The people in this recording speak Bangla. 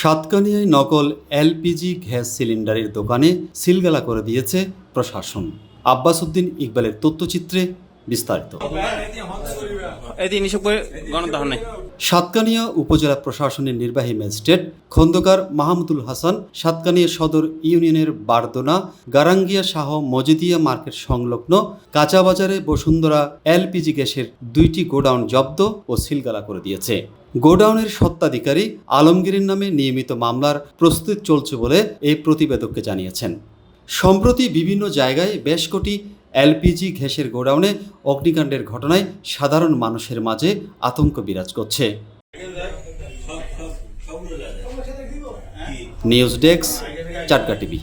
সাতকানিয়ায় নকল এলপিজি গ্যাস সিলিন্ডারের দোকানে সিলগালা করে দিয়েছে প্রশাসন। আব্বাস উদ্দিন ইকবালের তথ্যচিত্রে বিস্তারিত। নাই। সাতকানিয়া উপজেলা প্রশাসনের নির্বাহী ম্যাজিস্ট্রেট খন্দকার মাহমুদুল হাসান, সাতকানিয়া সদর ইউনিয়নের বারদোনা, গারাঙ্গিয়া শাহ মজিদিয়া মার্কেট সংলগ্ন কাঁচা বাজারে বসুন্ধরা এলপিজি গ্যাসের দুইটি গোডাউন জব্দ ও সিলগালা করে দিয়েছে। গোডাউনের সত্ত্বাধিকারী আলমগীরের নামে নিয়মিত মামলার প্রস্তুত চলছে বলে এই প্রতিবেদককে জানিয়েছেন। সম্প্রতি বিভিন্ন জায়গায় বেশ কোটি এলপিজি গ্যাসের গোডাউনে অগ্নিকাণ্ডের ঘটনায় সাধারণ মানুষের মাঝে আতঙ্ক বিরাজ করছে। News desk Chatka TV.